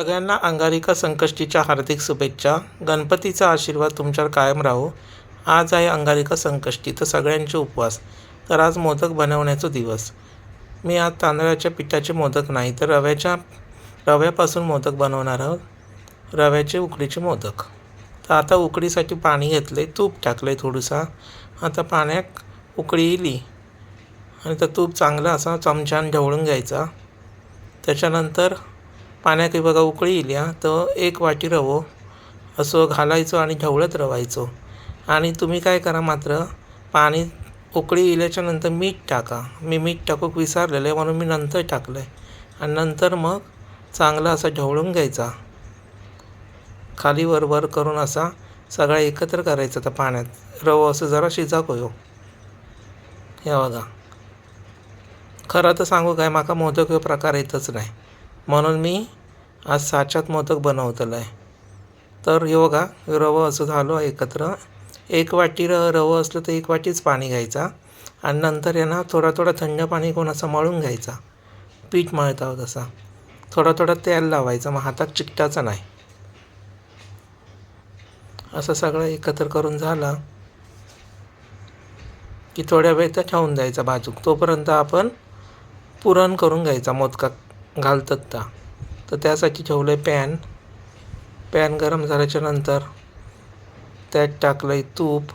सगळ्यांना अंगारिका संकष्टीच्या हार्दिक शुभेच्छा. गणपतीचा आशीर्वाद तुमच्यावर कायम राहो. आज आहे अंगारिका संकष्टी तर सगळ्यांचे उपवास. तर आज मोदक बनवण्याचा दिवस. मी आज तांदळाच्या पिठाचे मोदक नाही तर रव्याच्या रव्यापासून मोदक बनवणार आहोत. रव्याचे उकडीचे मोदक. तर आता उकडीसाठी पाणी घेतले तूप टाकलं आहे थोडंसं. आता पाण्यात उकळी येली आणि तर तूप चांगलं असा चमच्यानं ढवळून घ्यायचा. त्याच्यानंतर पाण्यात बघा उकळी येईल तर एक वाटी रवो. असं घालायचं आणि ढवळत रवायचं. आणि तुम्ही काय करा मात्र पाणी उकळी इल्याच्यानंतर मीठ टाका. मी मीठ टाकूक विसरलेलं आहे म्हणून मी नंतर टाकलं आहे आणि नंतर मग चांगला असा ढवळून घ्यायचा. खाली वर वर करून असा सगळा एकत्र करायचा त्या पाण्यात. रवो असं जरा शिजाक हो हे बघा. खरं तर सांगू काय माका मोदक प्रकार येतच नाही. म्हणून मी आज साच्यात मोदक बनवतलं आहे तर हे बघा रवं असं झालं एकत्र. एक वाटी र रवं असलं तर एक वाटीच पाणी घ्यायचा आणि नंतर यांना थोडा थोडा थंड पाणी कोण असं मळून घ्यायचा. पीठ मळता हो तसा थोडा थोडा तेल लावायचं मग हातात चिकटाचा नाही. असं सगळं एकत्र करून झाला की थोड्या वेळ तर ठेवून द्यायचा बाजूक तोपर्यंत आपण पुरण करून घ्यायचा मोदका घालतात ता. तर त्यासाठी ठेवलं आहे पॅन पॅन गरम झाल्याच्यानंतर त्यात टाकलं आहे तूप.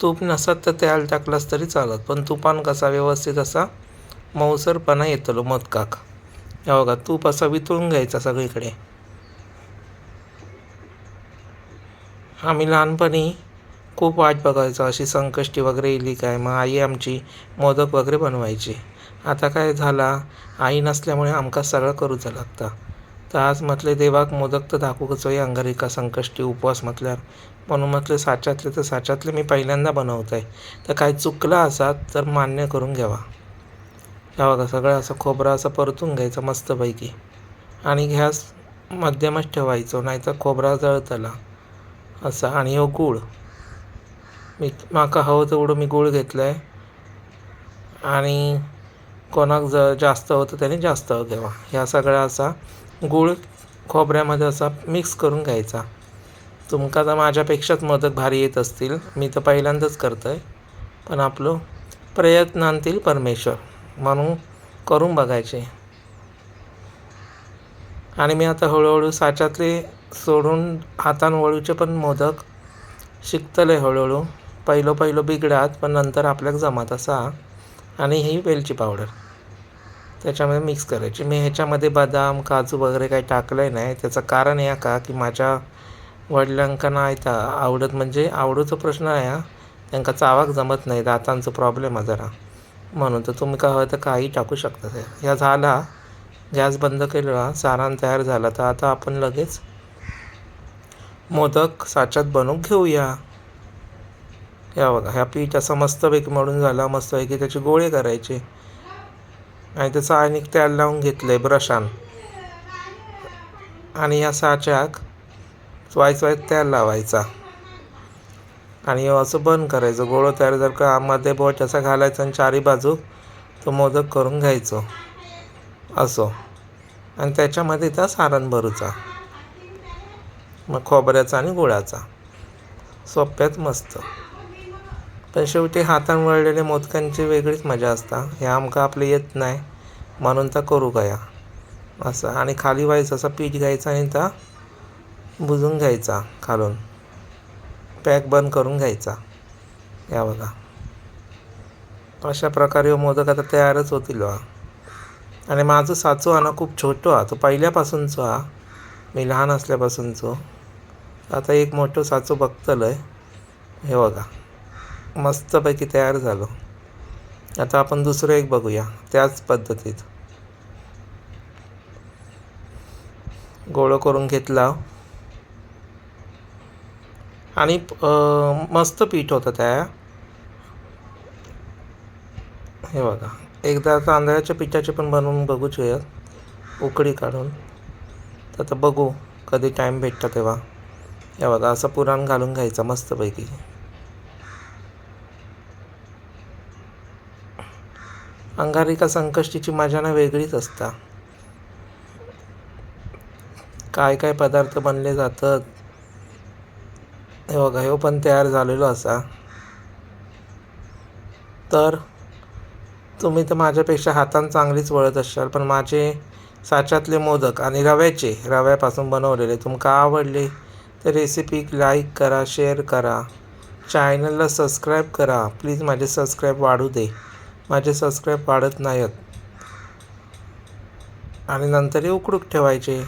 तूप नसत तर त्याला टाकलंच तरी चालत पण तुपान कसा व्यवस्थित असा मऊसरपणा येतलो मोदकाक या बघा तूप असा वितळून घ्यायचा सगळीकडे. आम्ही लहानपणी खूप वाट बघायचो अशी संकष्टी वगैरे येईल काय? मग आई आमची मोदक वगैरे बनवायची. आता काय झाला? आई नसल्यामुळे आमका सगळं करूचं लागता. तर आज म्हटले देवाक मोदक तर दाखवूच होई अंगारिका संकष्टी उपवास म्हटल्यावर. म्हणून म्हटले साच्यातले तर साच्यातले मी पहिल्यांदा बनवत आहे तर काय चुकलं असात तर मान्य करून घ्यावा. या बघा सगळं असं खोबरं असं परतून घ्यायचं मस्तपैकी. आणि गॅस मध्यमच ठेवायचो नाहीतर खोबरा जळतला. असा आणि हो गूळ. मी माका हवं तेवढं मी गूळ घेतलं आहे आणि कोणाक ज जास्त होतं त्याने जास्त घ्यावा. ह्या सगळ्या असा गूळ खोबऱ्यामध्ये असा मिक्स करून घ्यायचा. तुमका तर माझ्यापेक्षाच मोदक भारी येत असतील. मी तर पहिल्यांदाच करतो आहे पण आपलं प्रयत्नांतील परमेश्वर. म्हणून करून बघायचे. आणि मी आता हळूहळू साच्यातले सोडून हातान वळूचे पण मोदक शिकतले हळूहळू. पहिलो पहिलो बिगडात पण नंतर आपल्याक जमात असा. आणि ही वेलची पावडर त्याच्यामध्ये मिक्स करायची. मी ह्याच्यामध्ये बदाम काजू वगैरे काही टाकलं आहे नाही. त्याचं कारण या का की माझ्या वडिलांका नाही तर आवडत म्हणजे आवडूचा प्रश्न आहे हा. त्यांका चावाक जमत नाही. दातांचा प्रॉब्लेम आहे जरा. म्हणून तर तुम्ही काय हवं तर काही टाकू शकता. ते ह्या झाला. गॅस बंद केला. सारण तयार झाला. तर आता आपण लगेच मोदक साच्यात बनवून घेऊया. ह्या बघा ह्या पीठ असं मस्तपैकी मळून झाला मस्तपैकी त्याचे गोळे करायचे. आणि त्याचं आणि तेल लावून घेतलं आहे ब्रशान. आणि या साच्याक वायच वायच तेल लावायचा. आणि असं बंद करायचं. गोळं तयार जर का मध्ये बोट असा घालायचा आणि चारी बाजू तो मोदक करून घ्यायचो. असो. आणि त्याच्यामध्ये त्या सारण भरूचा. मग खोबऱ्याचा आणि गुळाचा. सोप्यात मस्त. पण शेवटी हातान वळलेले मोदकांची वेगळीच मजा असता. हे आमकां आपलं येत नाही म्हणून तर करू गया. असं आणि खाली व्हायचं असं पीठ घ्यायचं आणि त्या बुजून घ्यायचा खालून. पॅक बंद करून घ्यायचा. या बघा. अशा प्रकारे हो मोदक आता तयारच होतील हा. आणि माझं साचू हा ना खूप छोटो हा तो पहिल्यापासूनचो हा. मी लहान असल्यापासूनचो. आता एक मोठं साचू बघतलं आहे हे बघा. मस्तपैकी तयार झालो. आता आपण दुसरं एक बघूया त्याच पद्धतीत. गोळं करून घेतला. आणि मस्त पीठ होतं त्या. हे बघा एकदा तांदळाच्या पिठाचे पण बनवून बघूच यात उकडी काढून. तर आता बघू कधी टाईम भेटतं तेव्हा. हे बघा असं पुराण घालून घ्यायचं मस्तपैकी. अंगारिका संकष्टीची मजा ना वेगळीच असता. काय काय पदार्थ बनले जातात? हे बघा ह्यो पण तयार झालेलो असा. तर तुम्ही तर माझ्यापेक्षा हातान चांगलीच वळत असाल पण माझे साच्यातले मोदक आणि रव्याचे रव्यापासून बनवलेले तुमका आवडले तर रेसिपी लाईक करा शेअर करा. चॅनलला सबस्क्राईब करा. प्लीज माझे सबस्क्राईब वाढू दे. माझे सबस्क्राईब वाढत नाहीत. आणि नंतर हे उकडूक ठेवायचे.